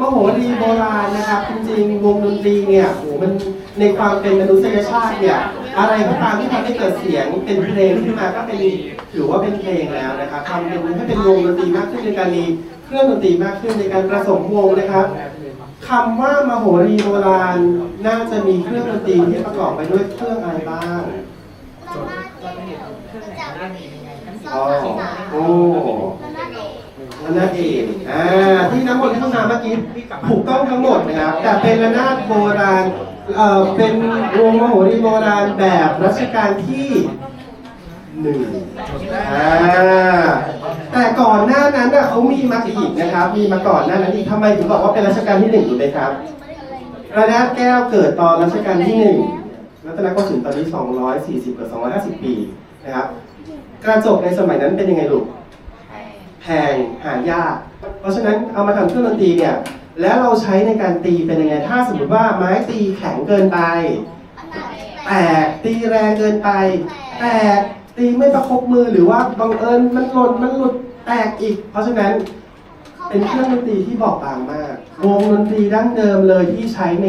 มโหรีโบราณนะครับ จริงๆ วงดนตรีเนี่ยโหมันในความเป็นมนุษยชาติเนี่ยอะไรก็ตามที่ทำให้เกิดเสียงเป็นเพลงขึ้นมาก็เป็นถือว่าเป็นเพลงแล้วนะครับทำเป็นให้เป็นวงดนตรีมากขึ้นในการมีเครื่องดนตรีมากขึ้นในการประสมวงนะครับคำว่ามโหรีโบราณน่าจะมีเครื่องดนตรีที่ประกอบไปด้วยเครื่องอะไรบ้างอ๋อโอ้ ระนาดเอกอ่าที่น้ำมนต์ที่ต้องนำเมื่อกี้ถูกต้องทั้งหมดนะครับแต่เป็นระนาดโบราณเอ่อเป็นวงมโหรีโบราณแบบรัชกาลที่หนึ่งอ่าแต่ก่อนหน้านั้นน่ะเขามีมาอีกนะครับ มีมาก่อนหน้านั้นอีกทำไมถึงบอกว่าเป็นรัชกาลที่หนึ่งถูกไหมครับระนาดแก้วเกิดตอนรัชกาลที่หนึ่งรัตนโกสินทร์ตอนนี้240กับ250 ปีนะครับกระจกในสมัยนั้นเป็นยังไงลูก แพงหายาก เพราะฉะนั้นเอามาทำเครื่องดนตรีเนี่ยแล้วเราใช้ในการตีเป็นยังไง ถ้าสมมติว่าไม้ตีแข็งเกินไป แตกตีแรงเกินไป แตกตีไม่ประคบมือหรือว่าบังเอิญมันหล่นมันหลุดแตกอีก เพราะฉะนั้นเป็นเครื่องดนตรีที่บอบบางมากวงดนตรีดั้งเดิมเลยที่ใช้ใน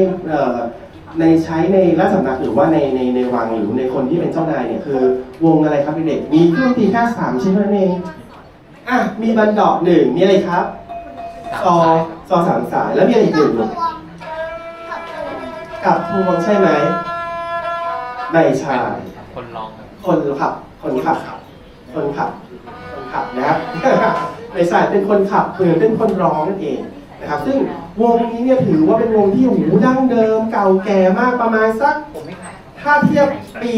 ในใช้ในราชสำนักหรือว่าในในในวังหรือในคนที่เป็นเจ้านายเนี่ยคือ วงอะไรครับเด็กมีเครื่องดนตรีแค่สามชิ้นเท่านั้นเอง อะมีบันดอกหนึ่งมีอะไรครับซอซอสามสายแล้วมีอะไรอีกหนึ่งลูกกับพวงใช่ไหมไม่ใช่คนลองครับคนขับ คนขับ คนขับ คนขับนะครับไม่ใช่เป็นคนขับเหมือนเป็นคนร้องนั่นเองนะครับ ซึ่งวงนี้เนี่ยถือว่าเป็นวงที่หูดั้งเดิม เก่าแก่มากประมาณสัก ถ้าเทียบปี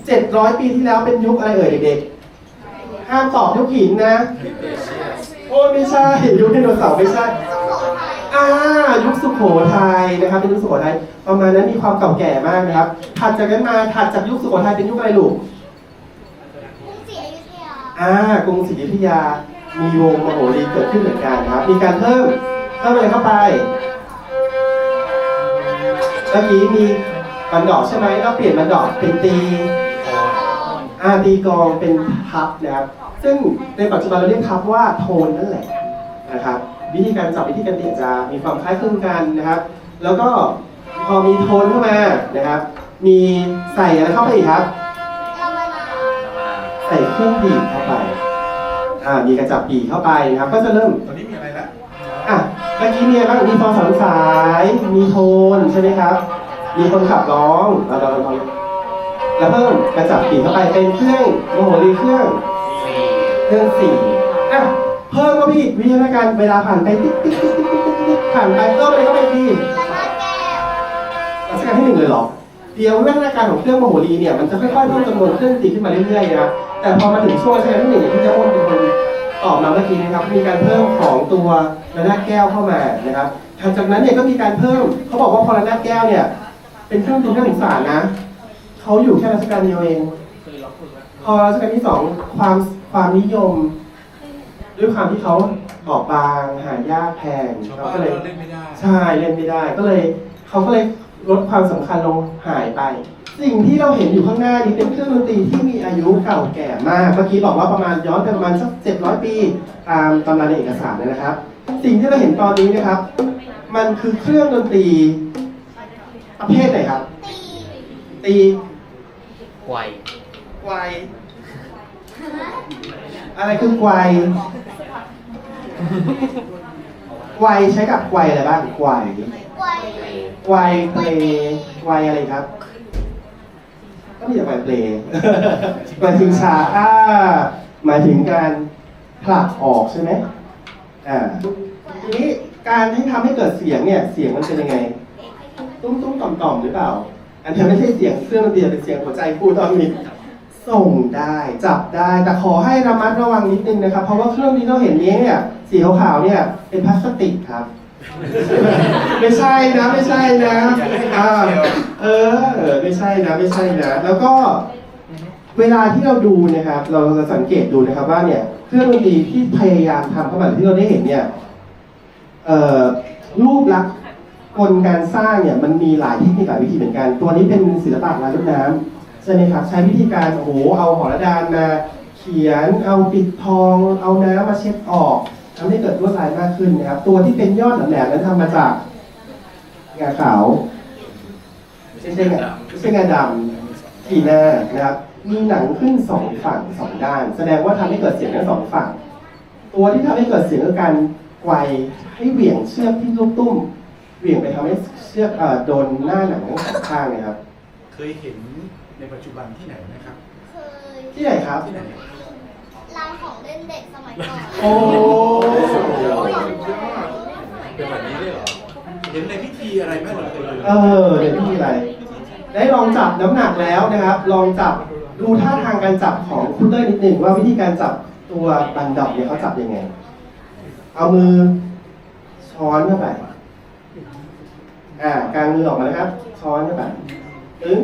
700 ปีที่แล้วเป็นยุคอะไรเอ่ยเด็กๆ ห้ามตอบยุคหินนะ โอ้ยไม่ใช่ ยุคไดโนเสาร์ไม่ใช่ อ่า ยุคสุโขทัยนะครับ เป็นยุคสุโขทัยประมาณนั้นมีความเก่าแก่มากนะครับ ถัดจากนั้นมาถัดจากยุคสุโขทัยเป็นยุคอะไรลูก อ่ากรุงศรีอยุธยา มีวงมโหรีเกิดขึ้นเหมือนกันครับ มีการเพิ่มเพิ่มอะไรเข้าไปเมื่อกี้มีบันดอกใช่ไหมเราเปลี่ยนบันดอกเป็นตี อาตีกลองเป็นทับนะครับ ซึ่งในปัจจุบันเราเรียกทับว่าโทนนั่นแหละนะครับวิธีการจับวิธีการเตียจะมีความคล้ายคลึงกันนะครับ แล้วก็พอมีโทนเข้ามานะครับ มีใส่อะไรเข้าไปอีกครับ ใส่เครื่องบีบเข้าไปอ่ามีกระจับบีบเข้าไปนะครับ ก็จะเริ่มตอนนี้มีอะไรละอะเมื่อกี้มีอะไรบ้างมีซอสามสาย มีโทนใช่ไหมครับ มีคนขับร้องเราเราเรา แล้วเพิ่มกระจับปีเข้าไปเป็นเครื่องโมโหรีเครื่องเครื่องสี่อะเพิ่มก็พี่วิทยาการเวลาผ่านไปติ๊กติ๊กติ๊กติ๊กติ๊กติ๊กผ่านไปเพิ่มอะไรก็ไปพี่รัชกาลที่หนึ่งเลยเหรอเดี๋ยววิทยาการของเครื่องโมโหรีเนี่ยมันจะค่อยๆเพิ่มจำนวนเครื่องตีขึ้นมาเรื่อยๆนะแต่พอมาถึงช่วงรัชกาลที่หนึ่งอย่างที่เจ้าอ้นเป็นคนตอบมาเมื่อกี้นะครับ มีการเพิ่มของตัวระนาดแก้วเข้ามานะครับถัดจากนั้นเนี่ยก็มีการเพิ่มเขาบอกว่าพอระนาดแก้วเนี่ยเป็นเครื่องตีเครื่องสงสารนะ เขาอยู่แค่รัชกาลเดียวเอง พอรัชกาลที่สองความความนิยม ด้วยความที่เขาบอบบางหายากแพงชาวเขาบ้านก็เลยเราเล่นไม่ได้ใช่เล่นไม่ได้ ก็เลยเขาก็เลยลดความสำคัญลงหายไป สิ่งที่เราเห็นอยู่ข้างหน้านี้เป็นเครื่องดนตรีที่มีอายุเก่าแก่มากเมื่อกี้บอกว่าประมาณย้อนไปประมาณสักเจ็ดร้อยปีตามตำนานในเอกสารเลยนะครับ สิ่งที่เราเห็นตอนนี้นะครับ มันคือเครื่องดนตรีประเภทไหนครับ ตี ไวไกวอะไรคือไกวไกวใช้กับไกวอะไรบ้างไกวไวเพลไวอะไรครับ ก็มีแต่ไวเพลหมายถึงชาอ่าหมายถึงการผลักออกใช่ไหมอ่าทีนี้การที่ทำให้เกิดเสียงเนี่ย เสียงมันเป็นยังไง ตุ้มตุ้มต่อมต่อมหรือเปล่า อันนี้ไม่ใช่เสียงเครื่องดนตรีเป็นเสียงหัวใจพูดตอนนี้ส่งได้จับได้แต่ขอให้ระมัดระวังนิดนึงนะครับ เพราะว่าเครื่องที่เราเห็นนี้เนี่ยสีขาวๆเนี่ยเป็นพลาสติกครับ ไม่ใช่นะ ไม่ใช่นะอ่าเออไม่ใช่นะ ไม่ใช่นะ แล้วก็เวลาที่เราดูนะครับ เราจะสังเกตดูนะครับว่าเนี่ย เครื่องดนตรีที่พยายามทำเข้ามาที่เราได้เห็นเนี่ยรูปลักษณ์ กลการสร้างเนี่ยมันมีหลายเทคนิคหลายวิธีเหมือนกัน ตัวนี้เป็นศิลปะลายลูกน้ำใช่ไหมครับใช้วิธีการโอ้โหเอาหอระดานมาเขียน เอาปิดทอง เอาน้ำมาเช็ดออกทำให้เกิดลวดลายมากขึ้นนะครับ ตัวที่เป็นยอดแหลมๆนั้นทำมาจากงาขาวไม่ใช่งาไม่ใช่งาดำทีหน้านะครับ มีหนังขึ้นสองฝั่งสองด้าน แสดงว่าทำให้เกิดเสียงทั้งสองฝั่ง ตัวที่ทำให้เกิดเสียงคือการไกวให้เหวี่ยงเชือกที่ลูกตุ้ม เหวี่ยงไปทำให้เชือกเอ่อโดนหน้าหนังทั้งสองข้างนะครับเคยเห็นในปัจจุบันที่ไหนไหมครับ เคยที่ไหนครับ ที่ไหน ร้านของเล่นเด็กสมัยก่อนโอ้เป็นแบบนี้ด้วยเหรอ เห็นในพิธีอะไรไหมเราเคยดูเออเดี๋ยวพี่มีอะไร ได้ลองจับน้ำหนักแล้วนะครับ ลองจับดูท่าทางการจับของคุณเต้ยนิดหนึ่งว่าวิธีการจับตัวบันดอกเนี่ยเขาจับยังไง เอามือช้อนเข้าไป อ่ากางมือออกมานะครับช้อนเข้าไปตึง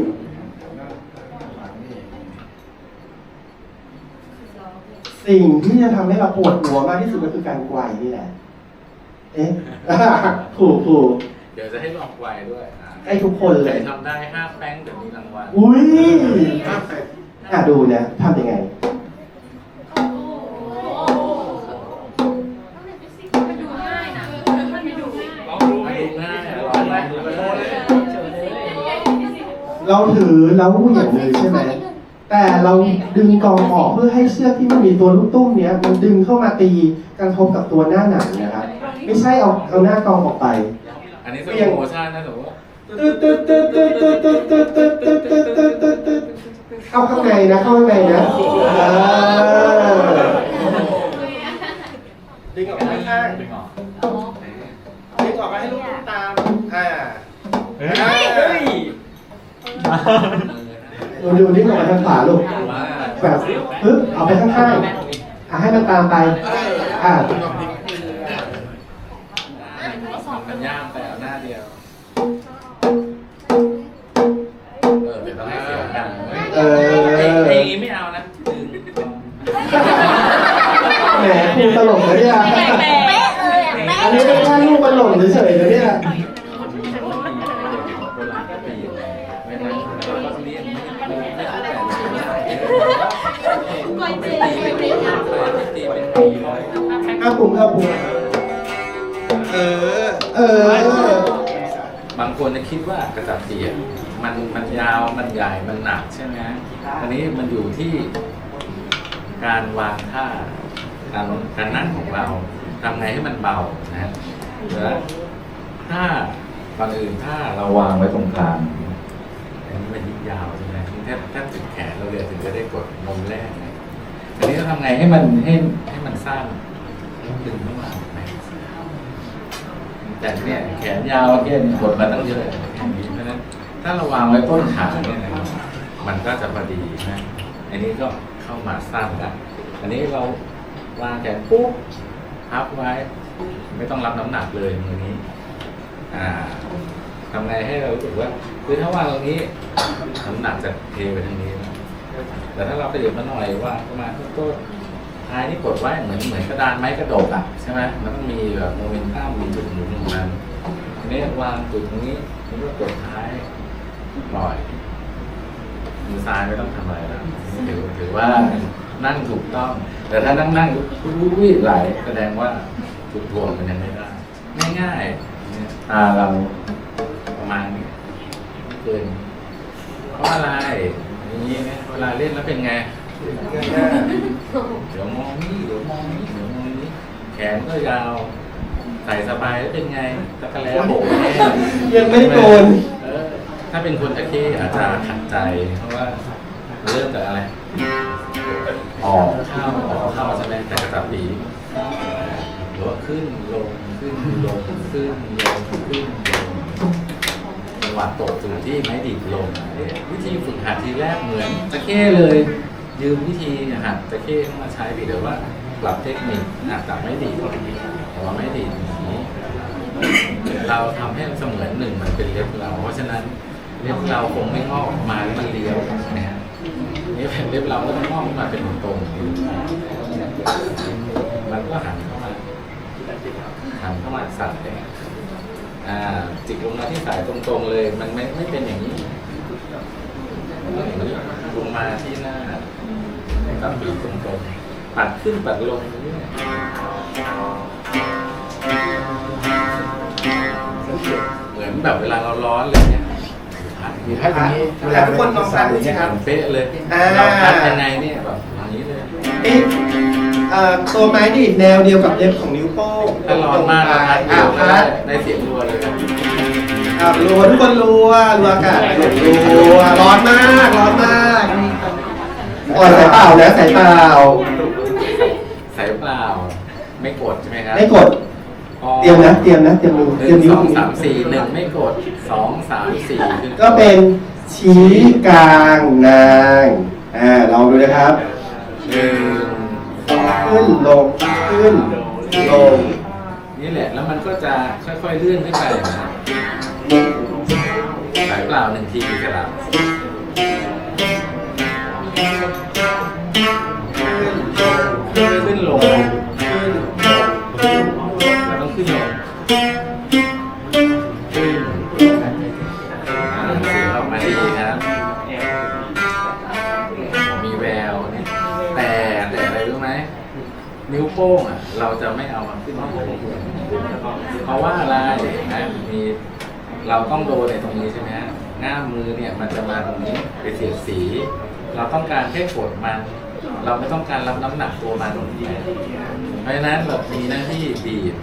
สิ่งที่จะทำให้เราปวดหัวมากที่สุดก็คือการไกวนี่แหละ เอ๊ะถูกถูกเดี๋ยวจะให้ลองไวด้วยอะให้ทุกคนเลใครยทำได้ห้าแป้งเดี๋ยวมีรางวัล อุ้ยห้าแปดอะดูนะทำยังไงลอง เราถือแล้วเหวี่ยงมือใช่ไหมแต่เราดึงกองออกเพื่อให้เชือกที่มันมีตัวลูกตุ้มเนี้ยมันดึงเข้ามาตีกระทบกับตัวหน้าหนังนะครับไม่ใช่เอาเอาหน้ากองออกไป อันนี้สโลโมชั่นนะหนูตึ๊ดตึ๊ดตึ๊ดตึ๊ดตึ๊ดตึ๊ดตึ๊ดตึ๊ดตึ๊ดตึ๊ดตึ๊ดตึ๊ดตึ๊ดเข้าข้างในนะเข้าข้างในนะดึงออกไปข้างดึงออกดึงออกมาให้ลูกตุ้มตามอ่าเฮ้ย ดูดูดึงออกมาทางขวาลูกว่าแบบปึ๊บเอาไปข้างๆอะให้มันตามไป อ่ามันยากแต่เอาหน้าเดียว เออเดี๋ยวต้องให้เสียงดังเออเพลงนี้ไม่เอานะดึงแหมครูตลกนะเนี่ยเป๊ะเลยอะเป๊ะอันนี้เป็นแค่ลูกมันหล่นเฉยๆนะเนี่ย ไม่ตีเป็นปีเลยข้าวปรุงข้าวปุงเออ เออบางคนจะคิดว่ากระจับเสียมันมันยาวมันใหญ่มันหนักใช่ไหมอันนี้มันอยู่ที่การวางท่าการการนั่งของเราทำไงให้มันเบานะแล้วถ้าก่อนอื่นถ้าเราวางไว้ตรงกลางอันนี้มันยิ่งยาวใช่ไหมแทบแทบถึงแขนเราเลยถึงจะได้กดนมแรกนะ อันนี้เราทำไงให้มันให้ให้มันสั้นดึงเข้ามาแต่เนี่ยแขนยาวเนี่ยกดมาตั้งเยอะอย่างนี้เพราะฉะนั้นถ้าเราวางไว้ต้นขาเนี่ยนะครับมันก็จะพอดีนะ อันนี้ก็เข้ามาสั้นละอันนี้เราวางแขนปุ๊บพับไว้ ไม่ต้องรับน้ำหนักเลยมือนี้ อ่าทำไงให้เรารู้สึกว่าคือถ้าวางตรงนี้น้ำหนักจะเทไปทางนี้นะ แต่ถ้าเราขยับมาหน่อยวางประมาณต้นท้ายนี่กดไว้เหมือนเหมือนกระดานไม้กระดกอะใช่ไหมมันต้องมีแบบโมเมนตัมมีจุดหมุนของมันอันนี้วางจุดตรงนี้แล้วก็กดท้ายปล่อยมือซ้ายไม่ต้องทำอะไรแล้วถือถือว่านั่งถูกต้อง แต่ถ้านั่งนั่งรู้วิไหลแสดงว่าจุดรวมมันยังไม่ได้ง่ายๆตาเราประมาณนี้เกินเพราะอะไรอย่างนี้นะ ลาเล่นแล้วเป็นไงเดี๋ยวมองนี่เดี๋ยวมองนี่เดี๋ยวมองนี่แขนก็ยาวใส่สบายแล้วเป็นไงตะกะแลโบกแน่ยังไม่โกนเออถ้าเป็นคนตะเข้อาจจะขัดใจ เพราะว่าเริ่มจากอะไรออกเข้าออกเข้าใช่ไหมแต่กระตับปีหรือว่าขึ้นลงขึ้นลงขึ้นลงขึ้นลงจั งหวะตกสู่ที่ไม้ดีดลง วิธีฝึกหัดทีแรกเหมือนตะเข้เลย ยืมวิธีหัดตะเข้เข้ามาใช้ดีเดี๋ยวว่าปรับเทคนิคหัดจากไม้ดีดแต่ว่าไม้ดีดอย่างนี้ เราทำให้เสมือนหนึ่งมันเป็นเล็บเรา เพราะฉะนั้นเล็บเราคงไม่งอกมาแล้วมันเลี้ยวนะฮะนี่เป็นเล็บเราแล้วมันงอกขึ้นมาเป็นตรงๆมันก็หันเข้ามาหันเข้ามาสั่นเลย อ่าจิกลงมาที่สายตรงๆเลย มันไม่ไม่เป็นอย่างนี้มันต้องอย่างนี้ลงมาที่หน้ากับปีกตรงๆปัดขึ้นปัดลงอย่างนี้เหมือนแบบเวลาเราร้อนอะไรเงี้ยถ้าอย่างนี้อะทุกคนลองฟังดูสิครับเป๊ะเลยอ่าเราพัดยังไงเนี่ยแบบอย่างนี้เลย เอ๊ะเอ่อตัวไม้ดีดแนวเดียวกับเล็บของนิ้วโป้งถ้าร้อนมากนะครับอะพัดได้เสียงรัวเลยครับอะรัวทุกคนรัวรัวอากาศรัวร้อนมากร้อนมากอ่อนสายเปล่านะสายเปล่าสายเปล่า ไม่กดใช่ไหมครับไม่กดพอเตรียมนะเตรียมนะเตรียมมือหเตรียนึ่มงนิ้วสองสามสี่หนึ่งไม่กดสองสามสี่คือก็เป็นชี้กลางนางอ่าลองดูนะครับหนึ่ง ขึ้นลงขึ้นลงนี่แหละ แล้วมันก็จะค่อยๆเลื่อนขึ้นไปนะครับสายเปล่าหนึ่งทีกระดับขึ้นลงขึ้นลงแล้วต้องขึ้นลง ป้งอะเราจะไม่เอามันขึ้นมาโป้งเพราะว่าอะไรนะมีเราต้องโดนในตรงนี้ใช่ไหมฮะหน้ามือเนี่ยมันจะมาตรงนี้ไปเสียดสี เราต้องการแค่กดมัน เราไม่ต้องการรับน้ำหนักตัวมันเพราะฉะนั้นเรามีหน้าที่บีบ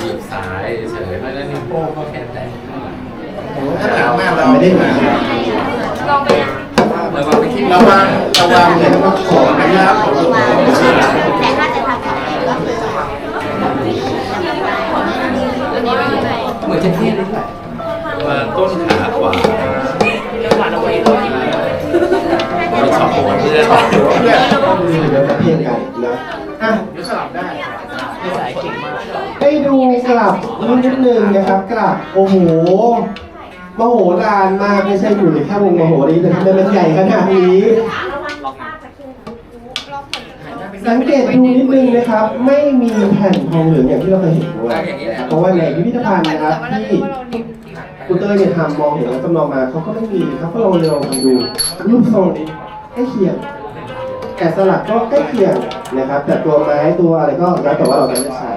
บีบสายเฉยเพราะฉะนั้นนิ้วโป้งก็แค่แตะข้างหลังถ้าหนาวมากเราไม่ได้หนาวลองไปนะแล้วก็ไปคิดระวังระวังเลยต้องขอนะครับขอ ระวังแต่ถ้าจะทำก็คืออันนี้ไม่ใช่เหมือนจะเทศด้วยวาต้นขาขวาไม่ชอบปวดเพื่อนเพื่อนเดี๋ยวจะเพียงกันนะอะไม่สายเก่งมากให้ดูกลับนิดนึงนะครับกลับโอ้โหมโหฬารมากไม่ใช่อยู่ในแค่วงมโหรีแต่ทำไมมันใหญ่ขนาดนี้ สังเกตดูนิดนึงนะครับ ไม่มีแผ่นทองเหลืองอย่างที่เราเคยเห็นด้วยเพราะว่าในพิพิธภัณฑ์นะครับที่คุณเต้ยเนี่ยทำมองเห็นแล้วจำลองมาเขาก็ไม่มีเขาก็ลองลองทำดูรูปทรงใกล้เคียงแกะสลักก็ใกล้เคียงนะครับ แต่ตัวไม้ตัวอะไรก็แล้วแต่ว่าเราจะเลือกใช้